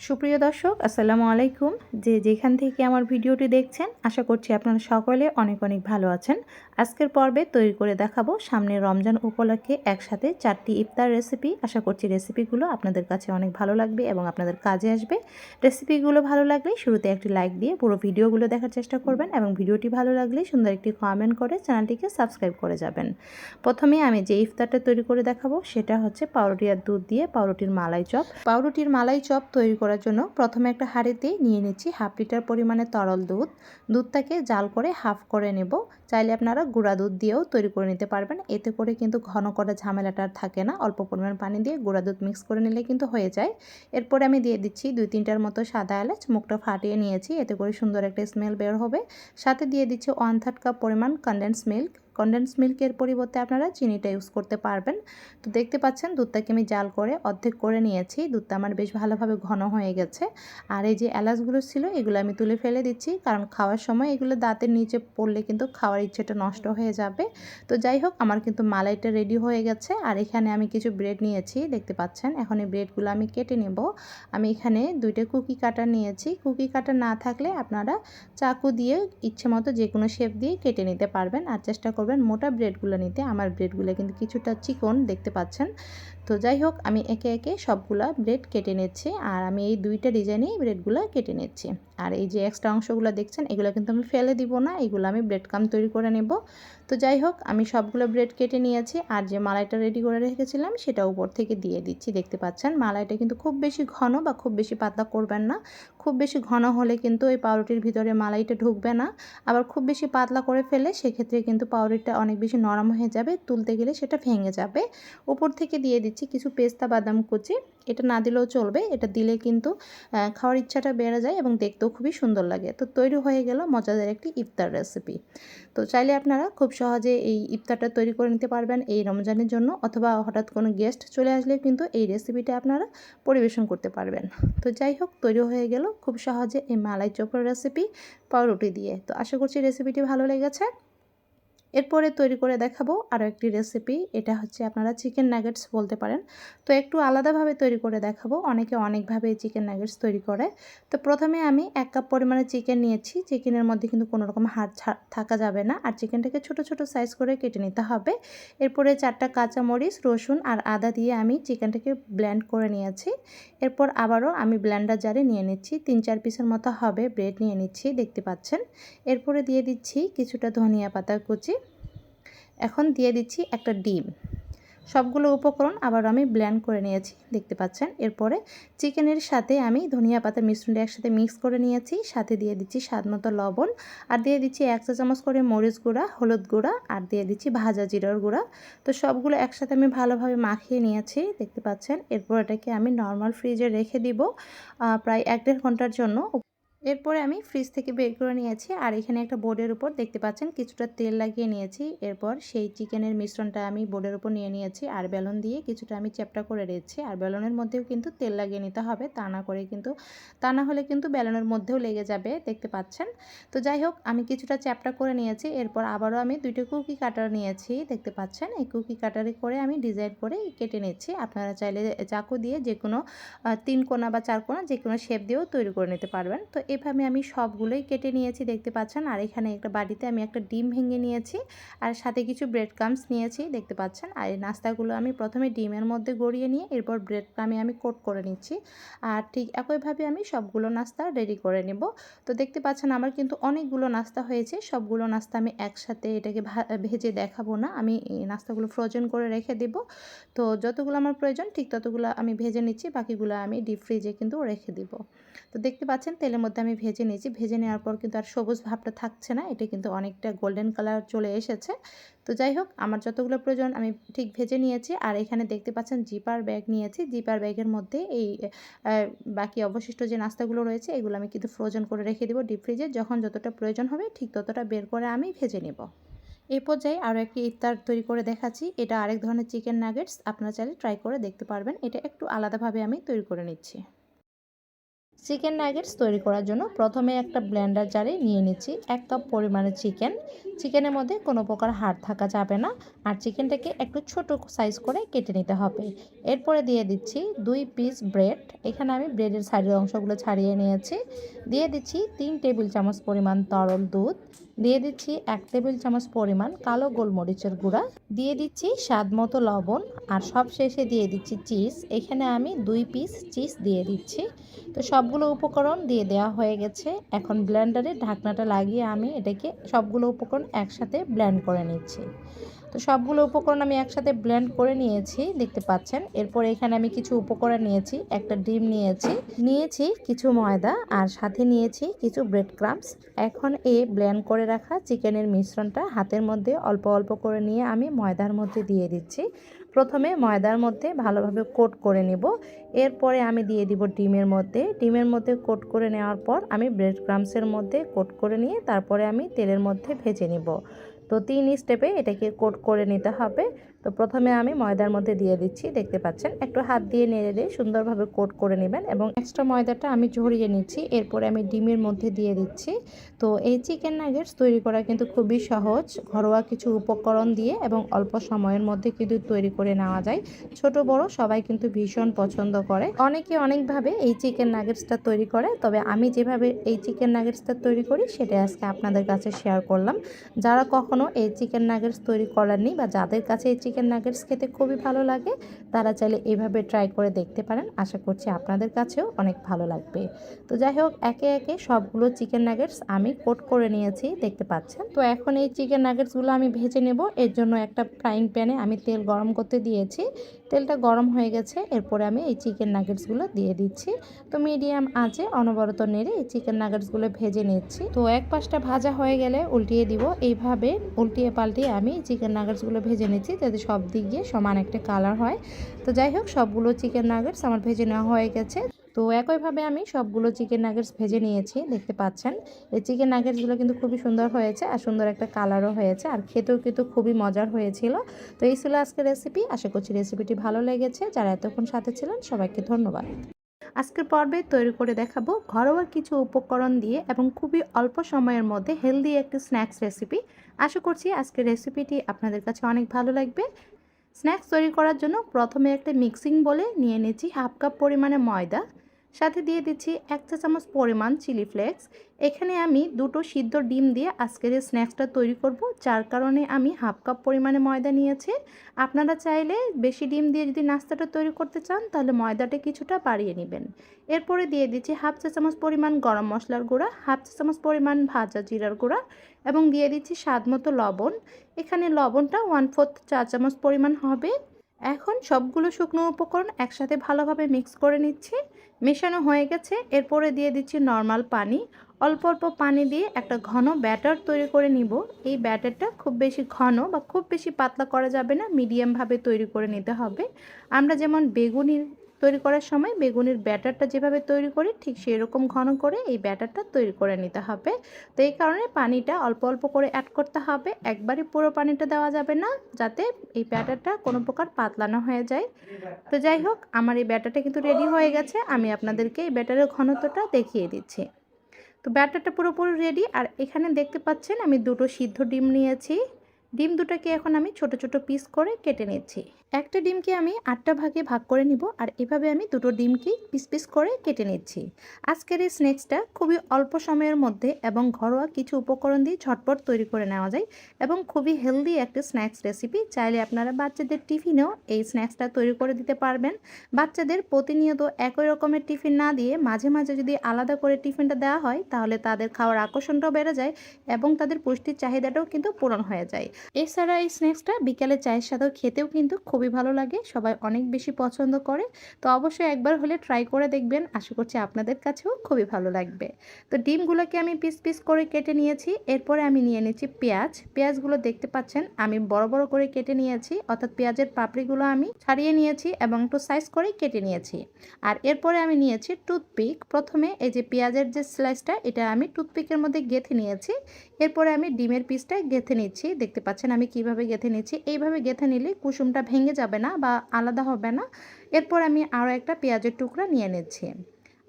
সুপ্রিয় দর্শক, আসসালামু আলাইকুম। যে যেখান থেকে আমার ভিডিওটি দেখছেন, আশা করছি আপনারা সকলে অনেক অনেক ভালো আছেন। আজকের পর্বে তৈরি করে দেখাবো সামনে রমজান উপলক্ষে একসাথে চারটি ইফতার রেসিপি আশা করছি রেসিপিগুলো আপনাদের কাছে অনেক ভালো লাগবে এবং আপনাদের কাজে আসবে। রেসিপিগুলো ভালো লাগলে শুরুতে একটি লাইক দিয়ে পুরো ভিডিওগুলো দেখার চেষ্টা করবেন এবং ভিডিওটি ভালো লাগলে সুন্দর একটি কমেন্ট করে চ্যানেলটিকে সাবস্ক্রাইব করে যাবেন। প্রথমে আমি যে ইফতারটা তৈরি করে দেখাবো, সেটা হচ্ছে পাউরুটি আর দুধ দিয়ে পাউরুটির মালাই চপ। পাউরুটির মালাই চপ তৈরি করার জন্য প্রথমে একটা হাঁড়িতে নিয়ে নিচ্ছি হাফ লিটার পরিমাণে তরল দুধ। দুধটাকে জাল করে হাফ করে নেব। চাইলে আপনারা গুঁড়া দুধ দিয়েও তৈরি করে নিতে পারবেন। এতে করে কিন্তু ঘন করা ঝামেলাটা আর থাকে না। অল্প পরিমাণ পানি দিয়ে গুঁড়া দুধ মিক্স করে নিলে কিন্তু হয়ে যায়। এরপরে আমি দিয়ে দিচ্ছি দুই তিনটার মতো সাদা এলাচ। মুখটা ফাটিয়ে নিয়েছি। এতে করে সুন্দর একটা স্মেল বের হবে। সাথে দিয়ে দিচ্ছি ওয়ান থার্ড কাপ পরিমাণ কনডেন্স মিল্ক কনডেন্স মিল্কের পরিবর্তে আপনারা চিনিটা ইউজ করতে পারবেন। তো দেখতে পাচ্ছেন, দুধটাকে আমি জাল করে অর্ধেক করে নিয়েছি। দুধটা আমার বেশ ভালোভাবে ঘন হয়ে গেছে। আর এই যে এলাচগুলো ছিল, এগুলো আমি তুলে ফেলে দিচ্ছি। কারণ খাওয়ার সময় এগুলো দাঁতের নিচে পড়লে কিন্তু খাওয়ার ইচ্ছেটা নষ্ট হয়ে যাবে। তো যাই হোক, আমার কিন্তু মালাইটা রেডি হয়ে গেছে। আর এখানে আমি কিছু ব্রেড নিয়েছি, দেখতে পাচ্ছেন। এখন এই ব্রেডগুলো আমি কেটে নেব। আমি এখানে দুইটা কুকি কাটার নিয়েছি। কুকি কাটার না থাকলে আপনারা চাকু দিয়ে ইচ্ছে মতো যে কোনো শেপ দিয়ে কেটে নিতে পারবেন। আর চেষ্টা মোটা ব্রেডগুলো নিতে। আমার ব্রেডগুলো কিন্তু কিছুটা চিকন দেখতে পাচ্ছেন। তো যাই হোক, আমি একে একে সবগুলা ব্রেড কেটে নিচ্ছি। আর আমি এই দুইটা ডিজাইনেই ব্রেডগুলো কেটে নিচ্ছি। আর এই যে এক্সট্রা অংশগুলো দেখছেন, এগুলো কিন্তু আমি ফেলে দিব না, এগুলো আমি ব্রেড কাম তৈরি করে নেব। তো যাই হোক, আমি সবগুলো ব্রেড কেটে নিয়েছি, আর যে মালাইটা রেডি করে রেখেছিলাম সেটা উপর থেকে দিয়ে দিচ্ছি। দেখতে পাচ্ছেন, মালাইটা কিন্তু খুব বেশি ঘন বা খুব বেশি পাতলা করবেন না। খুব বেশি ঘন হলে কিন্তু এই পাউরুটির ভিতরে মালাইটা ঢুকবে না। আবার খুব বেশি পাতলা করে ফেলে, সেক্ষেত্রে কিন্তু পাউরুটিটা অনেক বেশি নরম হয়ে যাবে, তুলতে গেলে সেটা ভেঙে যাবে। উপর থেকে দিয়ে দিচ্ছি কিছু পেস্তা বাদাম কুচি এটা না দিলেও চলবে, এটা দিলে কিন্তু খাওয়ার ইচ্ছাটা বেড়ে যায় এবং দেখতেও খুবই সুন্দর লাগে। তো তৈরি হয়ে গেল মজাদার একটি ইফতার রেসিপি তো চাইলে আপনারা খুব সহজে এই ইফতারটা তৈরি করে নিতে পারবেন এই রমজানের জন্য অথবা হঠাৎ কোনো গেস্ট চলে আসলে কিন্তু এই রেসিপিটা আপনারা পরিবেশন করতে পারবেন। তো যাই হোক, তৈরি হয়ে গেল খুব সহজে এই মালাই চপের রেসিপি পাউরুটি দিয়ে। তো আশা করছি রেসিপিটি ভালো লেগেছে। এরপরে তৈরি করে দেখাবো আরও একটি রেসিপি এটা হচ্ছে আপনারা চিকেন নাগেটস বলতে পারেন। তো একটু আলাদাভাবে তৈরি করে দেখাবো। অনেকে অনেকভাবে চিকেন নাগেটস তৈরি করে। তো প্রথমে আমি এক কাপ পরিমাণে চিকেন নিয়েছি। চিকেনের মধ্যে কিন্তু কোনো রকম হাড় থাকা যাবে না। আর চিকেনটাকে ছোট ছোট সাইজ করে কেটে নিতে হবে। এরপরে চারটা কাঁচামরিচ, রসুন আর আদা দিয়ে আমি চিকেনটাকে ব্ল্যান্ড করে নিয়েছি। এরপর আবারও আমি ব্ল্যান্ডার জারে নিয়ে নিচ্ছি। তিন চার পিসের মতো হবে। ব্রেড নিয়ে নিচ্ছি। দেখতে পাচ্ছেন? এরপরে দিয়ে দিচ্ছি কিছুটা ধনিয়া পাতা কুচি। এখন দিয়ে দিচ্ছি একটা ডিম। সবগুলো উপকরণ আবার আমি ব্ল্যান্ড করে নিয়েছি, দেখতে পাচ্ছেন? এরপরে চিকেনের সাথে আমি ধনিয়া পাতার মিশ্রণটা একসাথে মিক্স করে নিয়েছি, সাথে দিয়ে দিচ্ছি স্বাদ মতো লবণ, আর দিয়ে দিচ্ছি এক চা চামচ করে মরিচ গুঁড়া, হলুদ গুঁড়া, আর দিয়ে দিচ্ছি ভাজা জিরার গুঁড়া। তো সবগুলো একসাথে আমি ভালোভাবে মাখিয়ে নিয়েছি, দেখতে পাচ্ছেন? এরপর এটাকে আমি নর্মাল ফ্রিজে রেখে দিব প্রায় এক দেড় ঘণ্টার জন্য। এরপরে আমি ফ্রিজ থেকে বের করে নিয়েছি, আর এখানে একটা বোর্ডের উপর দেখতে পাচ্ছেন কিছুটা তেল লাগিয়ে নিয়েছি। এরপর সেই চিকেনের মিশ্রণটা আমি বোর্ডের উপর নিয়ে নিয়েছি, আর বেলুন দিয়ে কিছুটা আমি চ্যাপটা করে রেখেছি। আর বেলুনের মধ্যেও কিন্তু তেল লাগিয়ে নিতে হবে, তা না করে কিন্তু, তা না হলে কিন্তু বেলুনের মধ্যেও লেগে যাবে, দেখতে পাচ্ছেন? তো যাই হোক, আমি কিছুটা চ্যাপটা করে নিয়েছি, এরপর আবারও আমি দুইটা কুকি কাটার নিয়েছি, দেখতে পাচ্ছেন? এই কুকি কাটারে করে আমি ডিজাইন করে কেটে নিচ্ছি। আপনারা চাইলে চাকু দিয়ে যে কোনো তিন কোনা বা চার কোনা যে কোনো শেপ দিয়েও তৈরি করে নিতে পারবেন। তো এভাবে আমি সবগুলোই কেটে নিয়েছি, দেখতে পাচ্ছেন? আর এখানে একটা বাড়িতে আমি একটা ডিম ভেঙে নিয়েছি আর সাথে কিছু ব্রেড ক্রামস নিয়েছি, দেখতে পাচ্ছেন? আর এই নাস্তাগুলো আমি প্রথমে ডিমের মধ্যে গড়িয়ে নিয়ে, এরপর ব্রেড ক্রামে আমি কোট করে নিচ্ছি। আর ঠিক একইভাবে আমি সবগুলো নাস্তা রেডি করে নেব। তো দেখতে পাচ্ছেন, আমার কিন্তু অনেকগুলো নাস্তা হয়েছে। সবগুলো নাস্তা আমি একসাথে এটাকে ভেজে দেখাবো না। আমি নাস্তাগুলো ফ্রোজেন করে রেখে দেব। তো যতগুলো আমার প্রয়োজন, ঠিক ততগুলো আমি ভেজে নিচ্ছি, বাকিগুলো আমি ডিপ ফ্রিজে কিন্তু রেখে দিব। তো দেখতে পাচ্ছেন তেলের মধ্যে আমি ভেজে নিয়েছি। ভেজে নেওয়ার পর কিন্তু আর সবুজ ভাবটা থাকছে না। এটা কিন্তু অনেকটা গোল্ডেন কালার চলে এসেছে। তো যাই হোক, আমার যতগুলো প্রয়োজন আমি ঠিক ভেজে নিয়েছি। আর এখানে দেখতে পাচ্ছেন জিপার ব্যাগ নিয়েছি। জিপার ব্যাগের মধ্যে এই বাকি অবশিষ্ট যে নাস্তাগুলো রয়েছে, এগুলো আমি কিন্তু ফ্রোজেন করে রেখে দেবো ডিপ ফ্রিজে যখন যতটা প্রয়োজন হবে, ঠিক ততটা বের করে আমি ভেজে নেব। এই পর্যায়ে আরও একটি ইফতার তৈরি করে দেখাচ্ছি। এটা আরেক ধরনের চিকেন নাগেটস আপনারা চাইলে ট্রাই করে দেখতে পারবেন। এটা একটু আলাদাভাবে আমি তৈরি করে নিচ্ছি। চিকেন নাগেটস তৈরি করার জন্য প্রথমে একটা ব্লেন্ডার জারে নিয়ে নিচ্ছি এক কাপ পরিমাণে চিকেন চিকেনের মধ্যে কোনো প্রকার হাড় থাকা যাবে না আর চিকেনটাকে একটু ছোট সাইজ করে কেটে নিতে হবে। এরপরে দিয়ে দিচ্ছি দুই পিস ব্রেড এখানে আমি ব্রেডের সাইডের অংশগুলো ছাড়িয়ে নিয়েছি। দিয়ে দিচ্ছি তিন টেবিল চামচ পরিমাণ তরল দুধ। দিয়ে দিচ্ছি এক টেবিল চামচ পরিমাণ কালো গোলমরিচের গুঁড়া। দিয়ে দিচ্ছি স্বাদ মতো লবণ আর সব শেষে দিয়ে দিচ্ছি চিজ এখানে আমি দুই পিস চিজ দিয়ে দিচ্ছি। তো সবগুলো উপকরণ দিয়ে দেওয়া হয়ে গেছে। এখন ব্লেন্ডারে ঢাকনাটা লাগিয়ে আমি এটাকে সবগুলো উপকরণ একসাথে ব্লেন্ড করে নিচ্ছি। তো সবগুলো উপকরণ আমি একসাথে ব্লেন্ড করে নিয়েছি, দেখতে পাচ্ছেন। এরপর এখানে আমি কিছু উপকরণ নিয়েছি, একটা ডিম নিয়েছি নিয়েছি কিছু ময়দা আর সাথে নিয়েছি কিছু ব্রেড ক্রাম্পস এখন এই ব্লেন্ড করে রাখা চিকেনের মিশ্রণটা হাতের মধ্যে অল্প অল্প করে নিয়ে আমি ময়দার মধ্যে দিয়ে দিচ্ছি। প্রথমে ময়দার মধ্যে ভালোভাবে কোট করে নেব। এরপরে আমি দিয়ে দিব ডিমের মধ্যে। ডিমের মধ্যে কোট করে নেওয়ার পর আমি ব্রেড ক্রামসের মধ্যে কোট করে নিয়ে তারপরে আমি তেলের মধ্যে ভেজে নিব। তো তিন স্টেপে এটাকে কোট করে নিতে হবে। তো প্রথমে আমি ময়দার মধ্যে দিয়ে দিচ্ছি, দেখতে পাচ্ছেন? একটু হাত দিয়ে নেড়ে দিয়ে সুন্দরভাবে কোট করে নেবেন এবং এক্সট্রা ময়দাটা আমি ঝরিয়ে নিচ্ছি, এরপরে আমি ডিমের মধ্যে দিয়ে দিচ্ছি। তো এই চিকেন নাগেটস তৈরি করা কিন্তু খুবই সহজ, ঘরোয়া কিছু উপকরণ দিয়ে এবং অল্প সময়ের মধ্যে কিন্তু তৈরি করে নেওয়া যায়। ছোট, বড় সবাই কিন্তু ভীষণ পছন্দ করে। অনেকে অনেকভাবে এই চিকেন নাগেটসটা তৈরি করে, তবে আমি যেভাবে এই চিকেন নাগেটসটা তৈরি করি সেটা আজকে আপনাদের কাছে শেয়ার করলাম। যারা কখনো এই চিকেন নাগেটস তৈরি করেননি বা যাদের কাছে এই চিকেন নাগেটস খেতে খুবই ভালো লাগে। তারা চাইলে এভাবে ট্রাই করে দেখতে পারেন। আশা করছি আপনাদের কাছেও অনেক ভালো লাগবে। তো যাই হোক, একে একে সবগুলো চিকেন নাগেটস আমি কোট করে নিয়েছি, দেখতে পাচ্ছেন? তো এখন এই চিকেন নাগেটসগুলো আমি ভেজে নেব। এর জন্য একটা ফ্রাইং প্যানে আমি তেল গরম করতে দিয়েছি। তেলটা গরম হয়ে গেছে, এরপরে আমি এই চিকেন নাগেটসগুলো দিয়ে দিচ্ছি। তো মিডিয়াম আঁচে অনবরত নেড়ে এই চিকেন নাগেটসগুলো ভেজে নিচ্ছি। তো এক পাশটা ভাজা হয়ে গেলে উল্টিয়ে দিব। এইভাবে উল্টিয়ে পাল্টিয়ে আমি চিকেন নাগেটসগুলো ভেজে নিচ্ছি, যাতে সব দিক দিয়ে সমান একটা কালার হয়। তো যাই হোক, সবগুলো চিকেন নাগেটস আমার ভেজে নেওয়া হয়ে গেছে। তো একইভাবে আমি সবগুলো চিকেন নাগেটস ভেজে নিয়েছি, দেখতে পাচ্ছেন। এই চিকেন নাগেটসগুলো কিন্তু খুবই সুন্দর হয়েছে আর সুন্দর একটা কালারও হয়েছে আর খেতেও কিন্তু খুবই মজার হয়েছিল। তো এই ছিল আজকের রেসিপি আশা করছি রেসিপিটি ভালো লেগেছে। যারা এতক্ষণ সাথে ছিলেন, সবাইকে ধন্যবাদ। আজকের পর্বে তৈরি করে দেখাবো ঘরোয়া কিছু উপকরণ দিয়ে এবং খুবই অল্প সময়ের মধ্যে হেলদি একটি স্ন্যাক্স রেসিপি আশা করছি আজকের রেসিপিটি আপনাদের কাছে অনেক ভালো লাগবে। স্ন্যাক্স তৈরি করার জন্য প্রথমে একটা মিক্সিং বলে নিয়ে নিচ্ছি হাফ কাপ পরিমাণে ময়দা। সাথে দিয়ে দিচ্ছি এক চা চামচ পরিমাণ চিলি ফ্লেক্স। এখানে আমি দুটো সিদ্ধ ডিম দিয়ে আজকের এই স্ন্যাক্সটা তৈরি করব, যার কারণে আমি হাফ কাপ পরিমাণে ময়দা নিয়েছি। আপনারা চাইলে বেশি ডিম দিয়ে যদি নাস্তাটা তৈরি করতে চান, তাহলে ময়দাটা কিছুটা বাড়িয়ে নেবেন। এরপরে দিয়ে দিচ্ছি হাফ চা চামচ পরিমাণ গরম মশলার গুঁড়া, হাফ চা চামচ পরিমাণ ভাজা জিরার গুঁড়া এবং দিয়ে দিচ্ছি স্বাদ মতো লবণ। এখানে লবণটা ওয়ান ফোর্থ চা চামচ পরিমাণ হবে। এখন সবগুলো শুকনো উপকরণ একসাথে ভালোভাবে মিক্স করে নিচ্ছি। মেশানো হয়ে গেছে। এরপরে দিয়ে দিচ্ছি নর্মাল পানি। অল্প অল্প পানি দিয়ে একটা ঘন ব্যাটার তৈরি করে নিব। এই ব্যাটারটা খুব বেশি ঘন বা খুব বেশি পাতলা করা যাবে না। মিডিয়ামভাবে তৈরি করে নিতে হবে। আমরা যেমন বেগুনির তৈরি করার সময় বেগুনের ব্যাটারটা যেভাবে তৈরি করি ঠিক সেরকম ঘন করে এই ব্যাটারটা তৈরি করে নিতে হবে। তো এই কারণে পানিটা অল্প অল্প করে অ্যাড করতে হবে। একবারে পুরো পানিটা দেওয়া যাবে না যাতে এই ব্যাটারটা কোনো প্রকার পাতলা না হয়ে যায়। তো যাই হোক, আমার এই ব্যাটারটা কিন্তু রেডি হয়ে গেছে। আমি আপনাদেরকে এই ব্যাটারের ঘনত্বটা দেখিয়ে দিচ্ছি। তো ব্যাটারটা পুরোপুরি রেডি আর এখানে দেখতে পাচ্ছেন আমি দুটো সিদ্ধ ডিম নিয়েছি। ডিম দুটোকে এখন আমি ছোট ছোট পিস করে কেটে নিচ্ছি। একটা ডিমকে আমি আটটা ভাগে ভাগ করে নিব আর এভাবে আমি দুটো ডিমকে পিস পিস করে কেটে নিচ্ছি। আজকের এই স্ন্যাক্সটা খুবই অল্প সময়ের মধ্যে এবং ঘরোয়া কিছু উপকরণ দিয়ে ঝটপট তৈরি করে নেওয়া যায় এবং খুবই হেলদি একটা স্ন্যাক্স রেসিপি। চাইলে আপনারা বাচ্চাদের টিফিনেও এই স্ন্যাক্সটা তৈরি করে দিতে পারবেন। বাচ্চাদের প্রতিনিয়ত একই রকমের টিফিন না দিয়ে মাঝে মাঝে যদি আলাদা করে টিফিনটা দেওয়া হয়, তাহলে তাদের খাওয়ার আকর্ষণটাও বেড়ে যায় এবং তাদের পুষ্টির চাহিদাটাও কিন্তু পূরণ হয়ে যায়। এছাড়া এই স্ন্যাক্সটা বিকালে চায়ের সাথেও খেতেও কিন্তু খুবই ভালো লাগে, সবাই অনেক বেশি পছন্দ করে। তো অবশ্যই একবার হলে ট্রাই করে দেখবেন, আশা করছি আপনাদের কাছেও খুবই ভালো লাগবে। তো ডিমগুলোকে আমি পিস পিস করে কেটে নিয়েছি, এরপরে আমি নিয়ে নিয়েছি পেঁয়াজ। পেঁয়াজগুলো দেখতে পাচ্ছেন, আমি বড় বড় করে কেটে নিয়েছি, অর্থাৎ পেঁয়াজের পাপড়িগুলো আমি ছাড়িয়ে নিয়েছি এবং একটু সাইজ করে কেটে নিয়েছি। আর এরপরে আমি নিয়েছি টুথপিক প্রথমে এই যে পেঁয়াজের যে স্লাইসটা এটা আমি টুথপিকের মধ্যে গেঁথে নিয়েছি। এরপরে আমি ডিমের পিসটা গেঁথে নিচ্ছি। দেখতে পাচ্ছেন আমি কীভাবে গেঁথে নিচ্ছি। এইভাবে গেঁথে নিলে কুসুমটা ভেঙে যাবে না বা আলাদা হবে না। এরপর আমি আরও একটা পেঁয়াজের টুকরা নিয়ে নিচ্ছি।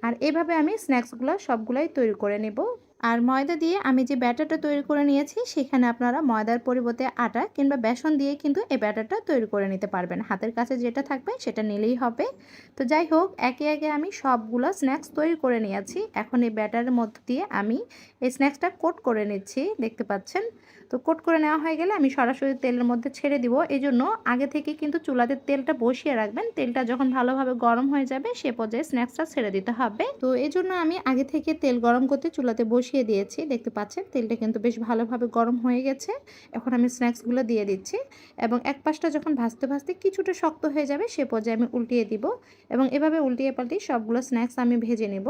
আর এভাবে আমি স্ন্যাক্সগুলো সবগুলাই তৈরি করে নেব। আর ময়দা দিয়ে আমি যে ব্যাটারটা তৈরি করে নিয়েছি, সেখানে আপনারা ময়দার পরিবর্তে আটা কিংবা বেসন দিয়ে কিন্তু এই ব্যাটারটা তৈরি করে নিতে পারবেন। হাতের কাছে যেটা থাকবে সেটা নিলেই হবে। তো যাই হোক, একে একে আমি সবগুলো স্ন্যাক্স তৈরি করে নিয়েছি। এখন এই ব্যাটারের মধ্যে দিয়ে আমি এই স্ন্যাক্সটা কোট করে নিচ্ছি। দেখতে পাচ্ছেন? তো কোট করে নেওয়া হয়ে গেলে আমি সরাসরি তেলের মধ্যে ছেড়ে দিব। এই জন্য আগে থেকে কিন্তু চুলাতে তেলটা বসিয়ে রাখবেন। তেলটা যখন ভালোভাবে গরম হয়ে যাবে সে পর্যায়ে স্ন্যাক্সটা ছেড়ে দিতে হবে। তো এই জন্য আমি আগে থেকে তেল গরম করতে চুলাতে বসিয়ে দিয়েছি। দেখতে পাচ্ছেন, তেলটা কিন্তু বেশ ভালোভাবে গরম হয়ে গেছে। এখন আমি স্ন্যাক্সগুলো দিয়ে দিচ্ছি এবং এক পাশটা যখন ভাজতে ভাজতে কিছুটা শক্ত হয়ে যাবে সে পর্যায়ে আমি উল্টিয়ে দিব এবং এভাবে উল্টিয়ে পাল্টিয়ে সবগুলো স্ন্যাক্স আমি ভেজে নেব।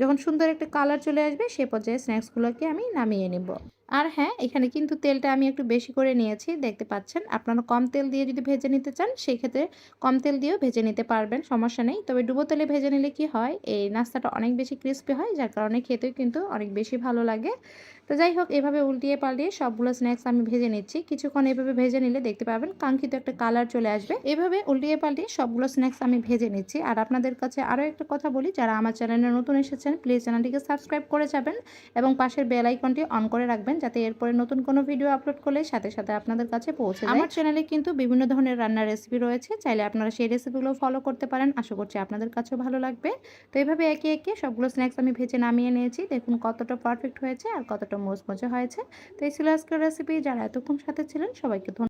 যখন সুন্দর একটা কালার চলে আসবে সে পর্যায়ে স্ন্যাক্সগুলোকে আমি নামিয়ে নেব। আর হ্যাঁ এখানে কিন্তু তেলটা আমি একটু বেশি করে নিয়েছি, দেখতে পাচ্ছেন। আপনারা কম তেল দিয়ে যদি ভেজে নিতে চান সেই ক্ষেত্রে কম তেল দিয়েও ভেজে নিতে পারবেন, সমস্যা নেই। তবে ডুবো তেলে ভেজে নিলে কি হয়, এই নাস্তাটা অনেক বেশি ক্রিস্পি হয়, যার কারণে খেতেও কিন্তু অনেক বেশি ভালো লাগে। তো যাই হোক, এভাবে উল্টিয়ে পাল্টিয়ে সবগুলো স্ন্যাক্স আমি ভেজে নিচ্ছি। কিছুক্ষণ এভাবে ভেজে নিলে দেখতে পাবেন কাঙ্ক্ষিত একটা কালার চলে আসবে। এভাবে উল্টিয়ে পাল্টিয়ে সবগুলো স্ন্যাক্স আমি ভেজে নিচ্ছি। আর আপনাদের কাছে আরও একটা কথা বলি, যারা আমার চ্যানেলে নতুন এসেছেন, প্লিজ চ্যানেলটিকে সাবস্ক্রাইব করে যাবেন এবং পাশের বেল আইকনটি অন করে রাখবেন যাতে এরপরে নতুন কোনো ভিডিও আপলোড করলে সাথে সাথে আপনাদের কাছে পৌঁছে আমার চ্যানেলে কিন্তু বিভিন্ন ধরনের রান্নার রেসিপি রয়েছে, চাইলে আপনারা সেই রেসিপিগুলো ফলো করতে পারেন। আশা করছি আপনাদের কাছেও ভালো লাগবে। তো এইভাবে একে একে সবগুলো স্ন্যাক্স আমি ভেজে নামিয়ে নিয়েছি। দেখুন কতটা পারফেক্ট হয়েছে আর কতটা মোচমোচে হয়েছে। তো এই ছিল আজকের রেসিপি যারা এতক্ষণ সাথে ছিলেন সবাইকে ধন্যবাদ।